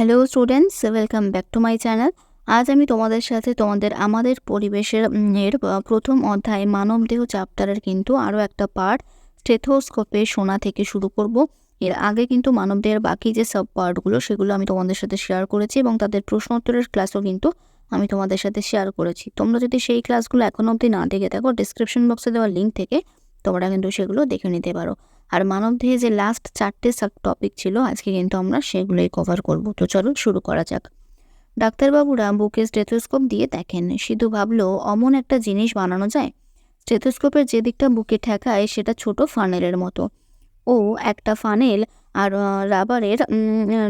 Hello students welcome back to my channel আজ আমি তোমাদের সাথে তোমাদের আমাদের পরিবেশের এর প্রথম অধ্যায় মানবদেহ চ্যাপ্টারের কিন্তু আরও একটা পার্ট স্টেথোস্কোপে শোনা থেকে শুরু করব। এর আগে কিন্তু মানবদেহের বাকি যে সব পার্টগুলো সেগুলো আমি তোমাদের সাথে শেয়ার করেছি এবং তাদের প্রশ্ন উত্তরের ক্লাসও কিন্তু আমি তোমাদের সাথে শেয়ার করেছি। তোমরা যদি সেই ক্লাসগুলো এখনও অবধি না দেখে থাকো ডিসক্রিপশন বক্সে দেওয়া লিঙ্ক থেকে তোমরা কিন্তু সেগুলো দেখে নিতে পারো। আর মানব মানবদেহে যে লাস্ট চারটে সাব টপিক ছিল, আজকে কিন্তু আমরা সেগুলোই কভার করব। তো চলো শুরু করা যাক। ডাক্তারবাবুরা বুকে স্টেথোস্কোপ দিয়ে দেখেন, সিধু ভাবলো, অমন একটা জিনিস বানানো যায়? স্টেথোস্কোপের যে দিকটা বুকে ঠেকায় সেটা ছোট ফানেলের মতো। ও, একটা ফানেল আর রাবারের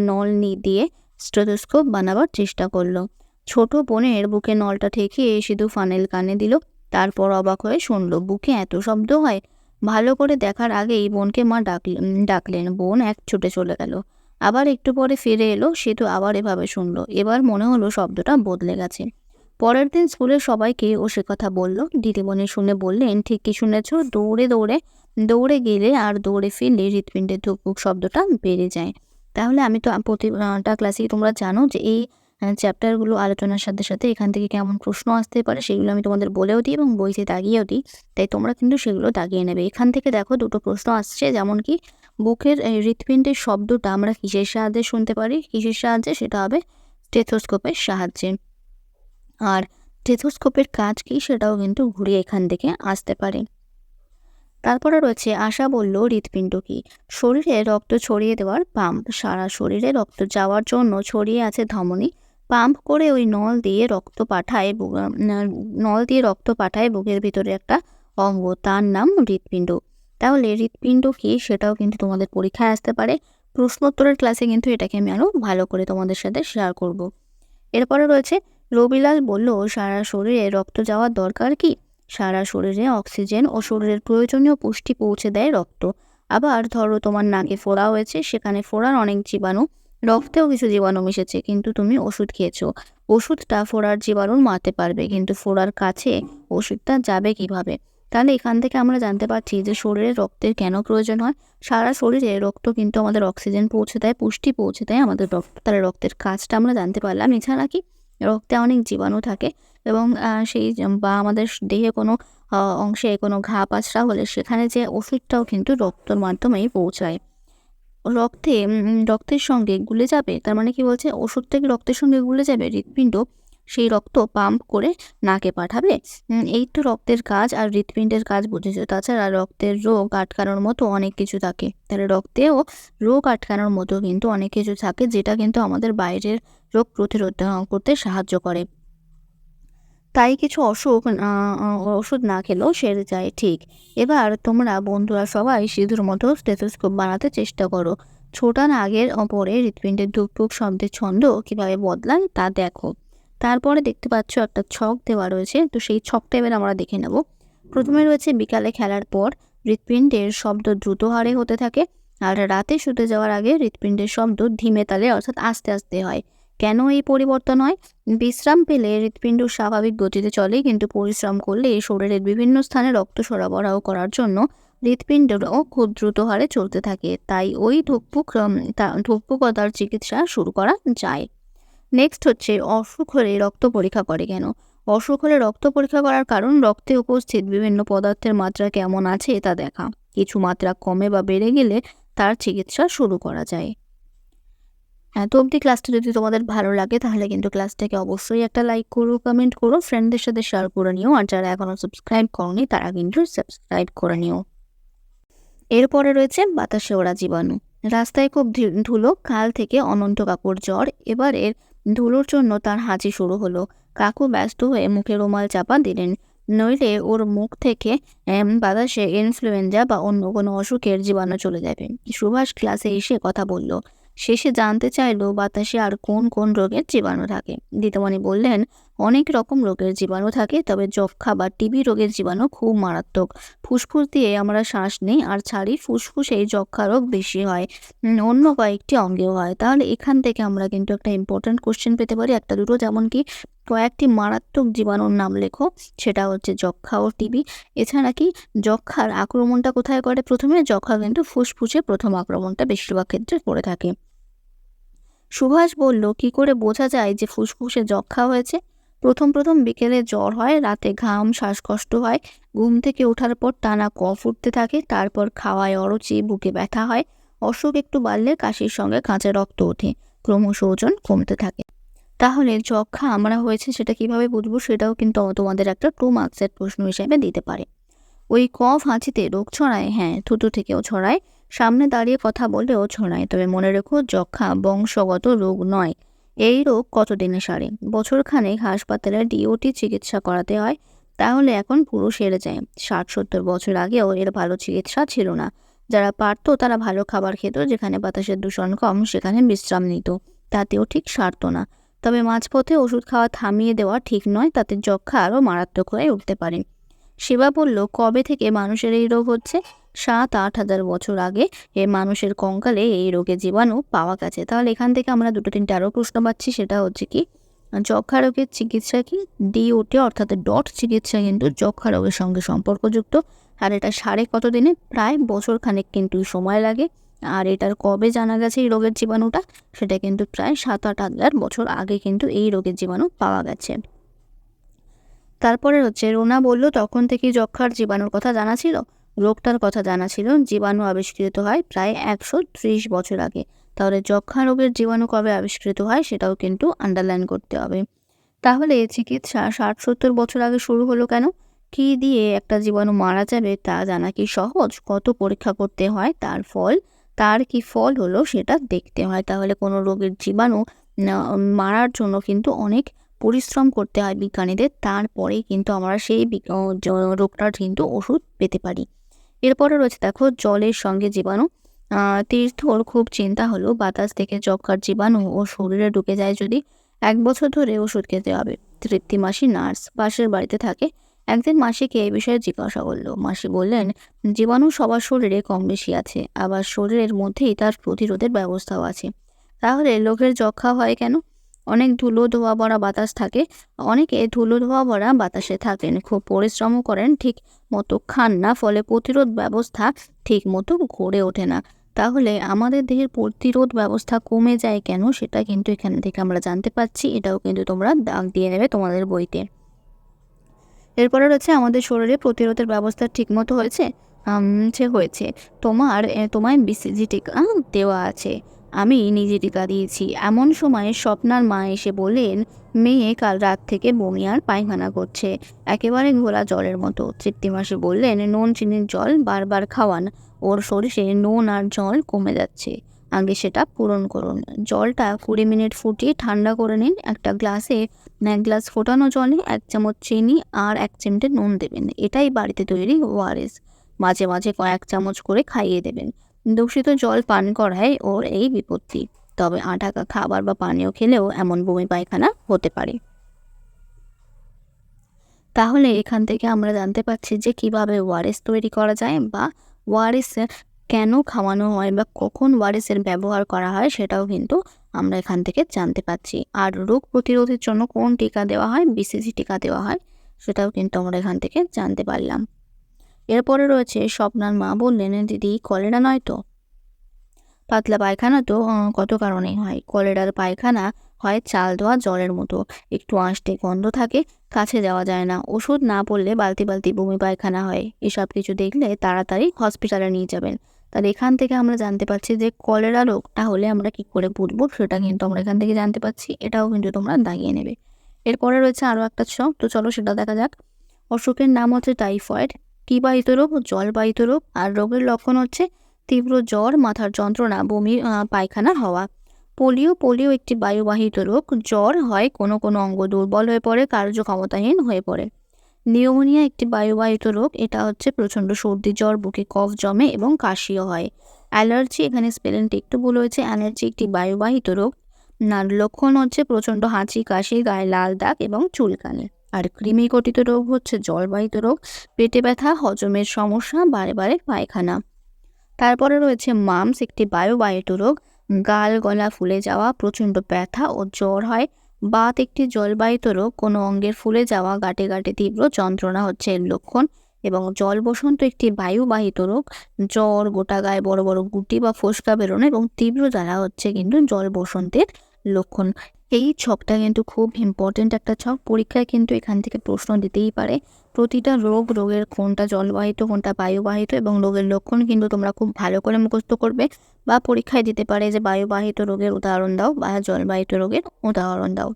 নল নি দিয়ে স্টেথোস্কোপ বানাবার চেষ্টা করল। ছোট বোনের বুকে নলটা ঠেকিয়ে সিধু ফানেল কানে দিল, তারপর অবাক হয়ে শুনলো, বুকে এত শব্দ হয়? ভালো করে দেখার আগেই বোনকে মা ডাকল, ডাকলেন। বোন এক ছুটে চলে গেল। আবার একটু পরে ফিরে এলো, সে তো আবার এভাবে শুনলো। এবার মনে হলো শব্দটা বদলে গেছে। পরের দিন স্কুলের সবাইকে ও সে কথা বলল। দিদিমণি শুনে বললেন, ঠিক কি শুনেছ? দৌড়ে দৌড়ে দৌড়ে গেলে আর দৌড়ে ফিরলে হৃৎপিণ্ডের ধুকপুক শব্দটা বেড়ে যায়। তাহলে আমি তো প্রতিটা ক্লাসেই তোমরা জানো যে এই চ্যাপ্টারগুলো আলোচনার সাথে সাথে এখান থেকে কেমন প্রশ্ন আসতে পারে সেগুলো আমি তোমাদের বলেও দিই এবং বইতে দাগিয়েও দিই। তাই তোমরা কিন্তু সেগুলো দাগিয়ে নেবে। এখান থেকে দেখো দুটো প্রশ্ন আসছে, যেমন কি, বুকের হৃৎপিণ্ডের শব্দটা আমরা কিসের সাহায্যে শুনতে পারি? কিসের সাহায্যে? সেটা হবে স্টেথোস্কোপের সাহায্যে। আর স্টেথোস্কোপের কাজ কি? সেটাও কিন্তু ঘুরে এখান থেকে আসতে পারে। তারপরে রয়েছে, আশা বলল, হৃৎপিণ্ড কি? শরীরে রক্ত ছড়িয়ে দেওয়ার পাম্প। সারা শরীরে রক্ত যাওয়ার জন্য ছড়িয়ে আছে ধমনী। পাম্প করে ওই নল দিয়ে রক্ত পাঠায় নল দিয়ে রক্ত পাঠায় বুকের ভিতরে একটা অঙ্গ, তার নাম হৃৎপিণ্ড। তাহলে হৃৎপিণ্ড কি সেটাও কিন্তু তোমাদের পরীক্ষায় আসতে পারে। প্রশ্নোত্তরের ক্লাসে কিন্তু এটাকে আমি আরও ভালো করে তোমাদের সাথে শেয়ার করব। এরপরে রয়েছে, রবিলাল বলল, সারা শরীরে রক্ত যাওয়ার দরকার কি? সারা শরীরে অক্সিজেন ও শরীরের প্রয়োজনীয় পুষ্টি পৌঁছে দেয় রক্ত। আবার ধরো তোমার নাকে ফোড়া হয়েছে, সেখানে ফোড়ার অনেক জীবাণু রক্তেও কিছু জীবাণু মিশেছে, কিন্তু তুমি ওষুধ খেয়েছো। ওষুধটা ফোড়ার জীবাণু মারতে পারবে, কিন্তু ফোড়ার কাছে ওষুধটা যাবে কীভাবে? তাহলে এখান থেকে আমরা জানতে পারছি যে শরীরে রক্তের কেন প্রয়োজন হয়। সারা শরীরে রক্ত কিন্তু আমাদের অক্সিজেন পৌঁছে দেয়, পুষ্টি পৌঁছে দেয় আমাদের রক্ত, তাহলে রক্তের কাজটা আমরা জানতে পারলাম। এছাড়া কি? রক্তে অনেক জীবাণু থাকে এবং সেই বা আমাদের দেহে কোনো অংশে কোনো ঘা পাচড়া হলে সেখানে যে ওষুধটাও কিন্তু রক্তর মাধ্যমেই পৌঁছায়। রক্তে রক্তের সঙ্গে গুলে যাবে, তার মানে কি বলছে? ওষুধ থেকে রক্তের সঙ্গে গুলে যাবে, হৃৎপিণ্ড, সেই রক্ত পাম্প করে নাকে পাঠাবে। এই তো রক্তের কাজ আর হৃৎপিণ্ডের কাজ বুঝেছ। তাছাড়া রক্তের রোগ আটকানোর মতো অনেক কিছু থাকে। তাহলে রক্তেও রোগ আটকানোর মতো কিন্তু অনেক কিছু থাকে, যেটা কিন্তু আমাদের বাইরের রোগ প্রতিরোধ করতে সাহায্য করে। তাই কিছু অসুখ ওষুধ না খেলেও সেরে যায়, ঠিক। এবার তোমরা বন্ধুরা সবাই সিঁদুর মতো স্টেথোস্কোপ বানাতে চেষ্টা করো। ছোটান আগের পরে হৃৎপিণ্ডের ধুকপুক শব্দের ছন্দ কীভাবে বদলায় তা দেখো। তারপরে দেখতে পাচ্ছ একটা ছক দেওয়া রয়েছে, তো সেই ছকটা এবার আমরা দেখে নেব। প্রথমে রয়েছে বিকালে খেলার পর, হৃৎপিণ্ডের শব্দ দ্রুত হারে হতে থাকে, আর রাতে শুতে যাওয়ার আগে হৃৎপিণ্ডের শব্দ ধীমে তালে, অর্থাৎ আস্তে আস্তে হয়। কেন এই পরিবর্তন হয়? বিশ্রাম পেলে হৃৎপিণ্ড স্বাভাবিক গতিতে চলে, কিন্তু পরিশ্রম করলে শরীরের বিভিন্ন স্থানে রক্ত সরবরাহ করার জন্য হৃৎপিণ্ডও খুব দ্রুত হারে চলতে থাকে। তাই ওই ধুকপুক ধুকপুকতার চিকিৎসা শুরু করা যায়। নেক্সট হচ্ছে, অসুখ হলে রক্ত পরীক্ষা করে কেন? অসুখ হলে রক্ত পরীক্ষা করার কারণ রক্তে উপস্থিত বিভিন্ন পদার্থের মাত্রা কেমন আছে তা দেখা। কিছু মাত্রা কমে বা বেড়ে গেলে তার চিকিৎসা শুরু করা যায়। এত অবধি ক্লাসটা যদি তোমাদের ভালো লাগে, তাহলে কিন্তু ক্লাসটাকে অবশ্যই একটা লাইক করো কমেন্ট করো ফ্রেন্ডদের সাথে শেয়ার করে নিও, আর যারা এখনও সাবস্ক্রাইব করনি, তারা কিন্তু সাবস্ক্রাইব করে নিও। এরপরে রয়েছে বাতাসে ওরা জীবাণু। রাস্তায় খুব ধুলো কাল থেকে অনন্ত কাকুর জ্বর এবারের ধুলোর জন্য তার হাঁচি শুরু হলো। কাকু ব্যস্ত হয়ে মুখে রুমাল চাপা দিলেন। নইলে ওর মুখ থেকে বাতাসে ইনফ্লুয়েঞ্জা বা অন্য কোনো অসুখের জীবাণু চলে যাবে। সুভাষ ক্লাসে এসে কথা বলল শেষে জানতে চাইল বাতাসে আর কোন কোন রোগের জীবাণু থাকে। দিদিমণি বললেন, অনেক রকম রোগের জীবাণু থাকে, তবে যক্ষা বা টিবি রোগের জীবাণু খুব মারাত্মক। ফুসফুস দিয়ে আমরা শ্বাস নিই আর ছাড়ি ফুসফুসে যক্ষা রোগ বেশি হয়। অন্য কয়েকটি অঙ্গেও হয়। তাহলে এখান থেকে আমরা কিন্তু একটা ইম্পর্ট্যান্ট কোশ্চেন পেতে পারি। একটা দুটো যেমন কি কয়েকটি মারাত্মক জীবাণুর নাম লেখো, সেটা হচ্ছে যক্ষা ও টিবি। এছাড়া কি যক্ষার আক্রমণটা কোথায় করে? প্রথমে যক্ষা কিন্তু ফুসফুসে প্রথম আক্রমণটা বেশিরভাগ ক্ষেত্রে করে থাকে। সুভাষ বলল, কি করে বোঝা যায় যে ফুসফুসে যক্ষা হয়েছে? প্রথম প্রথম বিকেলে জ্বর হয়, রাতে ঘাম, শ্বাসকষ্ট হয়, ঘুম থেকে ওঠার পর টানা কফ উঠতে থাকে, তারপর খাওয়ায় অরুচি, বুকে ব্যথা হয়, অসুখ একটু বাড়লে কাশির সঙ্গে কাঁচা রক্ত ওঠে, ক্রমশ ওজন কমতে থাকে। তাহলে যক্ষা আমরা হয়েছে সেটা কীভাবে বুঝব সেটাও কিন্তু তোমাদের একটা টু মার্কসের প্রশ্ন হিসেবে দিতে পারে। ওই কফ হাঁচিতে রোগ ছড়ায় হ্যাঁ থুতু থেকেও ছড়ায়, সামনে দাঁড়িয়ে কথা বললেও ছড়ায়। তবে মনে রেখো, যক্ষা বংশগত রোগ নয়। এই রোগ কতদিনে সারে? বছরখানেক হাসপাতালে ডিওটি চিকিৎসা করাতে হয়, তাহলে এখন পুরো সেরে যায়। ষাট সত্তর বছর আগেও এর ভালো চিকিৎসা ছিল না। যারা পারতো তারা ভালো খাবার খেত, যেখানে বাতাসের দূষণ কম, সেখানে বিশ্রাম নিত। তাতেও ঠিক সারত না। তবে মাঝপথে ওষুধ খাওয়া থামিয়ে দেওয়া ঠিক নয়, তাতে যক্ষা আরও মারাত্মক হয়ে উঠতে পারে। সেবা বলল, কবে থেকে মানুষের এই রোগ হচ্ছে? সাত আট হাজার বছর আগে এ মানুষের কঙ্কালে এই রোগে জীবাণু পাওয়া গেছে। তাহলে এখান থেকে আমরা দুটো তিনটে আরও প্রশ্ন পাচ্ছি, সেটা হচ্ছে কি যক্ষা রোগের চিকিৎসা কি? ডিওটি অর্থাৎ ডট চিকিৎসা কিন্তু যক্ষা রোগের সঙ্গে সম্পর্কযুক্ত। আর এটা সাড়ে কত দিনে প্রায় বছর খানেক কিন্তু সময় লাগে। আর এটার কবে জানা গেছে এই রোগের জীবাণুটা? সেটা কিন্তু প্রায় সাত আট হাজার বছর আগে কিন্তু এই রোগের জীবাণু পাওয়া গেছে। তারপরে হচ্ছে, রোনা বলল, তখন থেকেই যক্ষার জীবাণুর কথা জানা ছিল? রোগটার কথা জানা ছিল, জীবাণু আবিষ্কৃত হয় প্রায় একশো ত্রিশ বছর আগে। তাহলে যক্ষা রোগের জীবাণু কবে আবিষ্কৃত হয় সেটাও কিন্তু আন্ডারলাইন করতে হবে। তাহলে চিকিৎসা ষাট সত্তর বছর আগে শুরু হলো কেন? কি দিয়ে একটা জীবাণু মারা যাবে তা জানা কি সহজ? কত পরীক্ষা করতে হয় তার ফল? তার কি ফল হলো সেটা দেখতে হয়। তাহলে কোনো রোগের জীবাণু মারার জন্য কিন্তু অনেক পরিশ্রম করতে হয় বিজ্ঞানীদের। তারপরেই কিন্তু আমরা সেই রোগটার কিন্তু ওষুধ পেতে পারি। এরপরে রয়েছে দেখো জলের সঙ্গে জীবাণু। তীর্থর খুব চিন্তা হলো বাতাস থেকে যক্ষার জীবাণু ও শরীরে ঢুকে যায় যদি এক বছর ধরে ওষুধ খেতে হবে। তৃপ্তি মাসি নার্স পাশের বাড়িতে থাকে। একদিন মাসিকে এই বিষয়ে জিজ্ঞাসা করল। মাসি বললেন, জীবাণু সবার শরীরে কম বেশি আছে, আবার শরীরের মধ্যেই তার প্রতিরোধের ব্যবস্থাও আছে। তাহলে লোকের যক্ষা হয় কেন? অনেক ধুলো, ধোয়া ভরা বাতাস থাকে। অনেকে ধুলো, ধোয়া ভরা বাতাসে থাকেন, খুব পরিশ্রমও করেন, ঠিক মতো খান না, ফলে প্রতিরোধ ব্যবস্থা ঠিক মতো গড়ে ওঠে না। তাহলে আমাদের দেহের প্রতিরোধ ব্যবস্থা কমে যায় কেন? সেটা কিন্তু এখান থেকে আমরা জানতে পাচ্ছি এটাও কিন্তু তোমরা দাগ দিয়ে নেবে তোমাদের বইতে। এরপরে রয়েছে আমাদের শরীরে প্রতিরোধের ব্যবস্থা ঠিকমতো হয়েছে সে হয়েছে। তোমার তোমায় বিসিজি টিকা দেওয়া আছে। আমি নিজে টিকা দিয়েছি। এমন সময় স্বপ্নার মা এসে বললেন, মেয়ে কাল রাত থেকে বমি আর পায়খানা করছে। একেবারে ঘোলা জলের মতো। তৃপ্তিমাসে বললেন, নুন, চিনির জল বারবার খাওয়ান। ওর শরীরে নুন আর জল কমে যাচ্ছে। আগে সেটা পূরণ করুন। জলটা কুড়ি মিনিট ফুটিয়ে ঠান্ডা করে নিন। একটা গ্লাসে এক গ্লাস ফোটানো জলে এক চামচ চিনি আর এক চিমটে নুন দেবেন। এটাই বাড়িতে তৈরি ওআরএস মাঝে মাঝে কয়েক চামচ করে খাইয়ে দেবেন। দূষিত জল পান করায় ওর এই বিপত্তি। তবে আটাকা খাবার বা পানীয় খেলেও এমন বমি পায়খানা হতে পারে। তাহলে এখান থেকে আমরা জানতে পারছি যে কীভাবে ওয়ারেস তৈরি করা যায় বা ওয়ারেস কেন খাওয়ানো হয় বা কখন ওয়ারেসের ব্যবহার করা হয় সেটাও কিন্তু আমরা এখান থেকে জানতে পাচ্ছি আর রোগ প্রতিরোধের জন্য কোন টিকা দেওয়া হয় বিসিজি টিকা দেওয়া হয়, সেটাও কিন্তু আমরা এখান থেকে জানতে পারলাম। এরপরে রয়েছে, স্বপ্নার মা বললেন, দিদি, কলেরা নয় তো? পাতলা পায়খানা তো কত কারণেই হয়? কলেরার পায়খানা হয় চাল দেওয়া জলের মতো। একটু আঁশটে গন্ধ থাকে, কাছে যাওয়া যায় না। ওষুধ না পড়লে বালতি বালতি বমি পায়খানা হয়। এসব কিছু দেখলে তাড়াতাড়ি হসপিটালে নিয়ে যাবেন। তাহলে এখান থেকে আমরা জানতে পারছি যে কলেরা রোগটা হলে আমরা কি করে বুঝব? সেটা কিন্তু আমরা এখান থেকে জানতে পারছি। এটাও কিন্তু তোমরা দাগিয়ে নেবে। এরপরে রয়েছে আরও একটা শখ তো চলো সেটা দেখা যাক। অসুখের নাম হচ্ছে টাইফয়েড। কি বাহিত রোগ? জলবাহিত রোগ। আর রোগের লক্ষণ হচ্ছে তীব্র জ্বর, মাথার যন্ত্রণা, বমি পায়খানা, হওয়া। পোলিও পোলিও একটি বায়ুবাহিত রোগ। জ্বর হয় কোনো কোনো অঙ্গ দুর্বল হয়ে পড়ে, কার্যক্ষমতাহীন হয়ে পড়ে। নিউমোনিয়া একটি বায়ুবাহিত রোগ, এটা হচ্ছে প্রচণ্ড সর্দি, জ্বর, বুকে কফ জমে এবং কাশিও হয়। অ্যালার্জি, এখানে স্পেলিংটি একটু ভুল হয়েছে, অ্যালার্জি একটি বায়ুবাহিত রোগ। নার লক্ষণ হচ্ছে প্রচণ্ড হাঁচি, কাশি, গায়ে লাল দাগ এবং চুলকানি। আর কৃমি কৃমিঘটিত রোগ হচ্ছে জলবাহিত রোগ, পেটে ব্যথা, হজমের সমস্যা, বারে বারে পায়খানা। তারপরে রয়েছে মামস, একটি বায়ুবাহিত রোগ। গাল, গলা ফুলে যাওয়া, প্রচণ্ড ব্যথা ও জ্বর হয়। বাত একটি জলবাহিত রোগ, কোনো অঙ্গের ফুলে যাওয়া গাটে গাটে তীব্র যন্ত্রণা হচ্ছে এর লক্ষণ এবং জল বসন্ত একটি বায়ুবাহিত রোগ। জ্বর, গোটা গায়ে বড় বড় গুটি বা ফোসকা বেরোনো এবং তীব্র জ্বালা হচ্ছে কিন্তু জল বসন্তের লক্ষণ। এই ছকটা কিন্তু খুব ইম্পর্টেন্ট একটা ছক। পরীক্ষায় কিন্তু এখান থেকে প্রশ্ন দিতেই পারে। প্রতিটা রোগ রোগের কোনটা জলবাহিত, কোনটা বায়ুবাহিত এবং রোগের লক্ষণ কিন্তু তোমরা খুব ভালো করে মুখস্থ করবে বা পরীক্ষায় দিতে পারে যে বায়ুবাহিত রোগের উদাহরণ দাও বা জলবাহিত রোগের উদাহরণ দাও।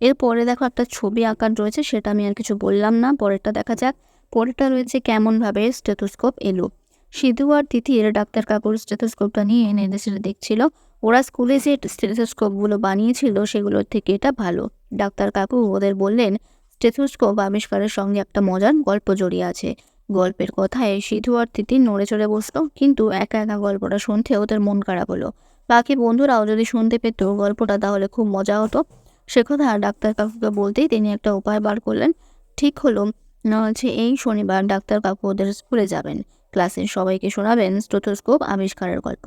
এরপরে দেখো একটা ছবি আঁকার রয়েছে, সেটা আমি আর কিছু বললাম না, পরেরটা দেখা যাক। পরেরটা রয়েছে কেমনভাবে স্টেথোস্কোপ এলো। সিধু আর তিথি তিথির ডাক্তার কাকুর স্টেথোস্কোপটা নিয়ে এনে দেশে দেখছিল। ওরা স্কুলে যে স্টেথোস্কোপগুলো বানিয়েছিল সেগুলোর থেকে এটা ভালো। ডাক্তার কাকু ওদের বললেন, স্টেথোস্কোপ আবিষ্কারের সঙ্গে একটা মজার গল্প জড়িয়ে আছে। গল্পের কথায় সিধু আর তিথি নড়ে চড়ে বসল, কিন্তু একা একা গল্পটা শুনতে ওদের মন খারাপ হলো। বাকি বন্ধুরাও যদি শুনতে পেত গল্পটা তাহলে খুব মজা হতো। সে কথা ডাক্তার কাকুকে বলতেই তিনি একটা উপায় বার করলেন, ঠিক হলো হচ্ছে এই শনিবার ডাক্তার কাকু ওদের স্কুলে যাবেন। ক্লাসের সবাইকে শোনাবেন স্টোথোস্কোপ আবিষ্কারের গল্প।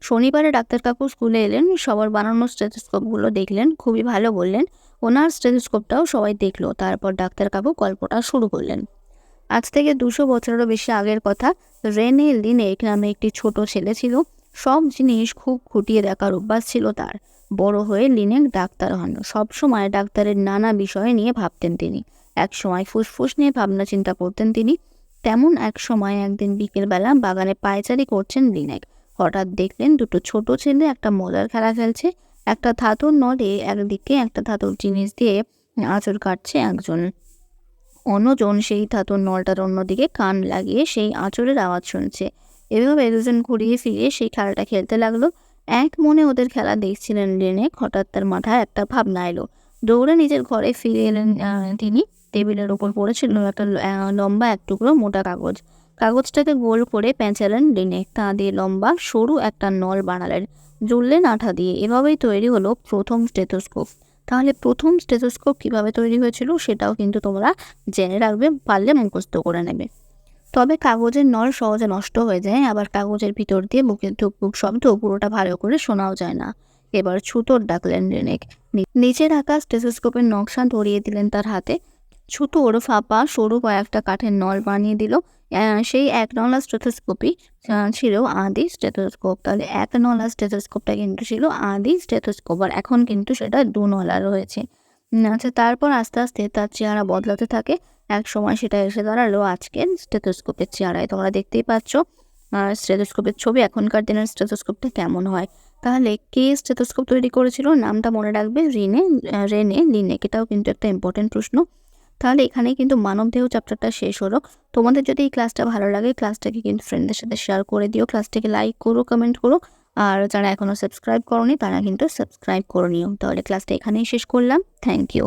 শনিবারে ডাক্তার কাকু স্কুলে এলেন, সবার বানানো স্টেথোস্কোপগুলো দেখলেন, খুবই ভালো বললেন। ওনার স্টেথোস্কোপটাও সবাই দেখল, তারপর ডাক্তার কাকু গল্পটা শুরু করলেন। আজ থেকে দুশো বছরেরও বেশি আগের কথা, রেনে লিনেক নামে একটি ছোট ছেলে ছিল। সব জিনিস খুব খুঁটিয়ে দেখার অভ্যাস ছিল তার। বড় হয়ে লিনেক ডাক্তার হন। সবসময় ডাক্তারের নানা বিষয় নিয়ে ভাবতেন তিনি। এক সময় ফুসফুস নিয়ে ভাবনা চিন্তা করতেন তিনি। তেমন এক সময় একদিন বিকেলবেলা বাগানে পায়চারি করছেন লিনেক। হঠাৎ দেখলেন দুটো ছোট ছেলে একটা মজার খেলা খেলছে, একটা ধাতুর নলে একদিকে, একটা ধাতুর জিনিস দিয়ে আঁচড় কাটছে একজন। অন্যজন সেই ধাতুর নলটার অন্যদিকে কান লাগিয়ে সেই আঁচড়ের আওয়াজ শুনছে। এভাবে দুজন ঘুরিয়ে ফিরিয়ে সেই খেলাটা খেলতে লাগল। এক মনে ওদের খেলা দেখছিলেন লিনেক হঠাৎ তার মাথায় একটা ভাবনা এলো। দৌড়ে নিজের ঘরে ফিরে এলেন তিনি। টেবিলের ওপর পড়েছিল একটা লম্বা এক টুকরো মোটা কাগজ। কাগজটাকে গোল করে পেঁচালেন লিনেক তা দিয়ে লম্বা, সরু একটা নল বানালেন। জুড়লেন আঠা দিয়ে। এভাবেই তৈরি হলো প্রথম স্টেথোস্কোপ। তাহলে প্রথম স্টেথোস্কোপ কীভাবে তৈরি হয়েছিল সেটাও কিন্তু তোমরা জেনে রাখবে, পারলে মুখস্থ করে নেবে। তবে কাগজের নল সহজে নষ্ট হয়ে যায়, আবার কাগজের ভিতর দিয়ে বুকের ধুকপুক শব্দ পুরোটা ভালো করে শোনাও যায় না। এবার ছুতোর ডাকলেন রেনেক। নি- নিচের আঁকা স্টেথোস্কোপের নকশা ধরিয়ে দিলেন তার হাতে। ছুতোর ফাঁপা সরু কয়েকটা কাঠের নল বানিয়ে দিল। সেই এক নলা স্টেথোস্কোপই ছিল আদি স্টেথোস্কোপ তাহলে এক নলা স্টেথোস্কোপটা কিন্তু ছিল আদি স্টেথোস্কোপ আর এখন কিন্তু সেটা দু নলা রয়েছে। আচ্ছা তারপর আস্তে আস্তে তার চেহারা বদলাতে থাকে। এক সময় সেটা এসে দাঁড়াল আজকের স্টেথোস্কোপের চেহারায়। তোমরা দেখতেই পাচ্ছ স্টেথোস্কোপের ছবি এখনকার দিনের স্টেথোস্কোপটা কেমন হয়। তাহলে কে স্টেথোস্কোপ তৈরি করেছিল? নামটা মনে রাখবে রিনে রেনে লিনেক। এটাও কিন্তু একটা ইম্পর্টেন্ট প্রশ্ন। তাহলে এখানেই কিন্তু মানবদেহ চ্যাপ্টারটা শেষ হলো। তোমাদের যদি এই ক্লাসটা ভালো লাগে ক্লাসটাকে কিন্তু ফ্রেন্ডদের সাথে শেয়ার করে দিও। ক্লাসটাকে লাইক করো কমেন্ট করো। আর যারা এখনও সাবস্ক্রাইব করনি, তারা কিন্তু সাবস্ক্রাইব করে নিও। তাহলে ক্লাসটা এখানেই শেষ করলাম। Thank you